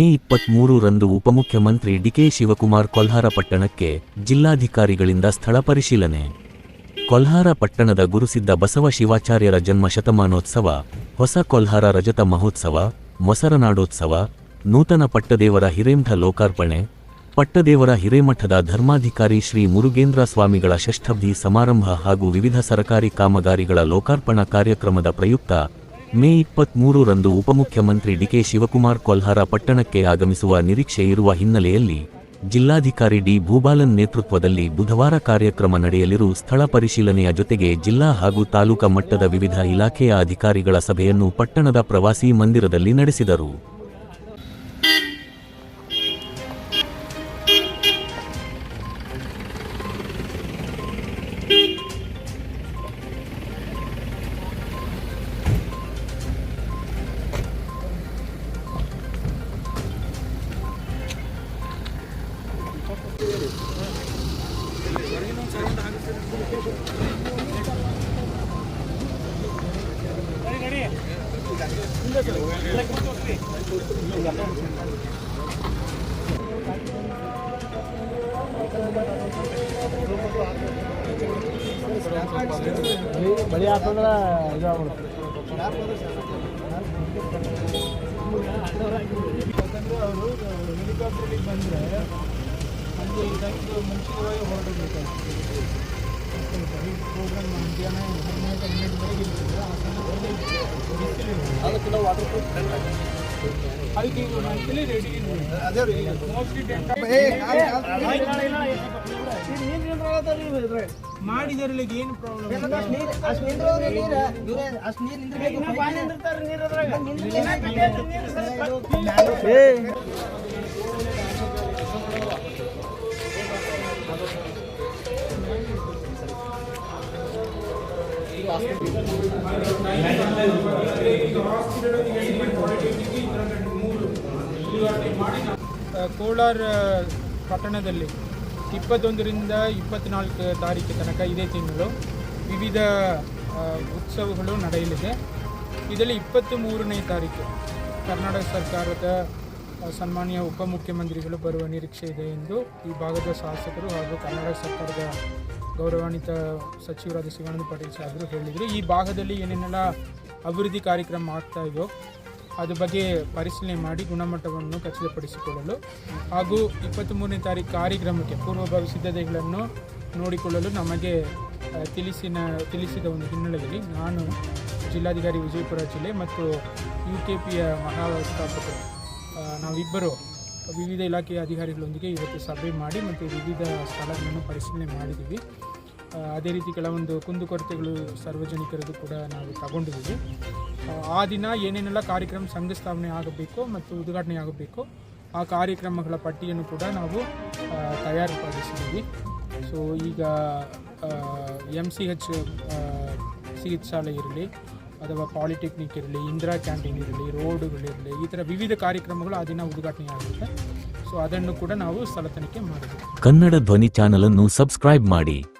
ಇಪ್ಪತ್ಮೂರು ರಂದು ಉಪಮುಖ್ಯಮಂತ್ರಿ ಡಿಕೆ ಶಿವಕುಮಾರ್ ಕೊಲ್ಹಾರ ಪಟ್ಟಣಕ್ಕೆ ಜಿಲ್ಲಾಧಿಕಾರಿಗಳಿಂದ ಸ್ಥಳ ಪರಿಶೀಲನೆ. ಕೊಲ್ಹಾರ ಪಟ್ಟಣದ ಗುರುಸಿದ್ದ ಬಸವ ಶಿವಾಚಾರ್ಯರ ಜನ್ಮ ಶತಮಾನೋತ್ಸವ, ಹೊಸ ಕೊಲ್ಹಾರ ರಜತ ಮಹೋತ್ಸವ, ಮೊಸರನಾಡೋತ್ಸವ, ನೂತನ ಪಟ್ಟದೇವರ ಹಿರೇಮಠ ಲೋಕಾರ್ಪಣೆ, ಪಟ್ಟದೇವರ ಹಿರೇಮಠದ ಧರ್ಮಾಧಿಕಾರಿ ಶ್ರೀ ಮುರುಗೇಂದ್ರ ಸ್ವಾಮಿಗಳ ಷಷ್ಠಬ್ದಿ ಸಮಾರಂಭ ಹಾಗೂ ವಿವಿಧ ಸರಕಾರಿ ಕಾಮಗಾರಿಗಳ ಲೋಕಾರ್ಪಣಾ ಕಾರ್ಯಕ್ರಮದ ಪ್ರಯುಕ್ತ ಮೇ ಇಪ್ಪತ್ಮೂರರಂದು ಉಪಮುಖ್ಯಮಂತ್ರಿ ಡಿಕೆ ಶಿವಕುಮಾರ್ ಕೊಲ್ಹಾರ ಪಟ್ಟಣಕ್ಕೆ ಆಗಮಿಸುವ ನಿರೀಕ್ಷೆ ಇರುವ ಹಿನ್ನೆಲೆಯಲ್ಲಿ ಜಿಲ್ಲಾಧಿಕಾರಿ ಡಿ ಭೂಬಾಲನ್ ನೇತೃತ್ವದಲ್ಲಿ ಬುಧವಾರ ಕಾರ್ಯಕ್ರಮ ನಡೆಯಲಿರು. ಸ್ಥಳ ಪರಿಶೀಲನೆಯ ಜೊತೆಗೆ ಜಿಲ್ಲಾ ಹಾಗೂ ತಾಲೂಕಾ ಮಟ್ಟದ ವಿವಿಧ ಇಲಾಖೆಯ ಅಧಿಕಾರಿಗಳ ಸಭೆಯನ್ನು ಪಟ್ಟಣದ ಪ್ರವಾಸಿ ಮಂದಿರದಲ್ಲಿ ನಡೆಸಿದರು. ಬಳಿ ಹಾಕಂದ್ರೆ ಇದು ಆಗ್ಬಿಡುತ್ತೆ ಅವರು ಹೆಲಿಕಾಪ್ಟರ್ಗೆ ಬಂದರೆ ಅಲ್ಲಿ ಇದಕ್ಕೆ ಮುಂಚಿತವಾಗಿ ಹೊರಡಬೇಕಾಗ್ತದೆ ಪ್ರೋಗ್ರಾಮ್ ಮಧ್ಯಾಹ್ನ ಹನ್ನೆರಡು ಹನ್ನೆರಡುವರೆಗೆ ಇರ್ತದೆ ಆ ಸಮಯದಲ್ಲಿ ಬಿಸಿಲಿರ್ತದೆ. ಅದಕ್ಕೆ ಈಗ ಮಂತ್ಲಿ ರೆಡಿ ಮೋಸ್ಟ್ಲಿ ಮಾಡಿದರಲ್ಲಿ ಏನು ಪ್ರಾಬ್ಲಮ್ ಕೋಲಾರ ಪಟ್ಟಣದಲ್ಲಿ ಇಪ್ಪತ್ತೊಂದರಿಂದ ಇಪ್ಪತ್ನಾಲ್ಕು ತಾರೀಕು ತನಕ ಇದೇ ತಿಂಗಳು ವಿವಿಧ ಉತ್ಸವಗಳು ನಡೆಯಲಿದೆ. ಇದರಲ್ಲಿ ಇಪ್ಪತ್ತ್ ಮೂರನೇ ತಾರೀಕು ಕರ್ನಾಟಕ ಸರ್ಕಾರದ ಸನ್ಮಾನ್ಯ ಉಪಮುಖ್ಯಮಂತ್ರಿಗಳು ಬರುವ ನಿರೀಕ್ಷೆ ಇದೆ ಎಂದು ಈ ಭಾಗದ ಶಾಸಕರು ಹಾಗೂ ಕರ್ನಾಟಕ ಸರ್ಕಾರದ ಗೌರವಾನ್ವಿತ ಸಚಿವರಾದ ಶಿವಾನಂದ ಪಾಟೀಲ್ ಸಾಹೇಬರು ಹೇಳಿದರು. ಈ ಭಾಗದಲ್ಲಿ ಏನೇನೆಲ್ಲ ಅಭಿವೃದ್ಧಿ ಕಾರ್ಯಕ್ರಮ ಆಗ್ತಾ ಇದೆಯೋ, ಅದ್ರ ಬಗ್ಗೆ ಪರಿಶೀಲನೆ ಮಾಡಿ ಗುಣಮಟ್ಟವನ್ನು ಖಚಿತಪಡಿಸಿಕೊಳ್ಳಲು ಹಾಗೂ ಇಪ್ಪತ್ತ್ಮೂರನೇ ತಾರೀಕು ಕಾರ್ಯಕ್ರಮಕ್ಕೆ ಪೂರ್ವಭಾವಿ ಸಿದ್ಧತೆಗಳನ್ನು ನೋಡಿಕೊಳ್ಳಲು ನಮಗೆ ತಿಳಿಸಿನ, ತಿಳಿಸಿದ ಒಂದು ಹಿನ್ನೆಲೆಯಲ್ಲಿ ನಾನು ಜಿಲ್ಲಾಧಿಕಾರಿ ವಿಜಯಪುರ ಜಿಲ್ಲೆ ಮತ್ತು ಯು ಕೆ ಪಿಯ ಮಹಾವ್ಯವಸ್ಥಾಪಕರು ನಾವಿಬ್ಬರು ವಿವಿಧ ಇಲಾಖೆಯ ಅಧಿಕಾರಿಗಳೊಂದಿಗೆ ಇವತ್ತು ಸಭೆ ಮಾಡಿ ಮತ್ತು ವಿವಿಧ ಸ್ಥಳಗಳನ್ನು ಪರಿಶೀಲನೆ ಮಾಡಿದ್ದೀವಿ. ಅದೇ ರೀತಿ ಕೆಲವೊಂದು ಕುಂದುಕೊರತೆಗಳು ಸಾರ್ವಜನಿಕರದ್ದು ಕೂಡ ನಾವು ತಗೊಂಡಿದ್ದೀವಿ. ಆ, ದಿನ ಏನೇನೆಲ್ಲ ಕಾರ್ಯಕ್ರಮ ಸಂಘ ಸ್ಥಾಪನೆ ಆಗಬೇಕು ಮತ್ತು ಉದ್ಘಾಟನೆ ಆಗಬೇಕು ಆ ಕಾರ್ಯಕ್ರಮಗಳ ಪಟ್ಟಿಯನ್ನು ಕೂಡ ನಾವು ತಯಾರುಪಡಿಸಿದ್ದೀವಿ. ಸೊ ಈಗ ಎಂ ಸಿ ಎಚ್ ಚಿಕಿತ್ಸಾಲಯ ಇರಲಿ ಅಥವಾ ಪಾಲಿಟೆಕ್ನಿಕ್ ಇರಲಿ ಇಂದಿರಾ ಕ್ಯಾಂಟೀನ್ ಇರಲಿ ರೋಡುಗಳಿರಲಿ ಈ ಥರ ವಿವಿಧ ಕಾರ್ಯಕ್ರಮಗಳು ಆ ದಿನ ಉದ್ಘಾಟನೆ ಆಗುತ್ತೆ. ಸೊ ಅದನ್ನು ಕೂಡ ನಾವು ಸ್ಥಳ ತನಿಖೆ ಮಾಡಿದ್ವಿ ಕನ್ನಡ ಧ್ವನಿ ಚಾನಲನ್ನು ಸಬ್ಸ್ಕ್ರೈಬ್ ಮಾಡಿ.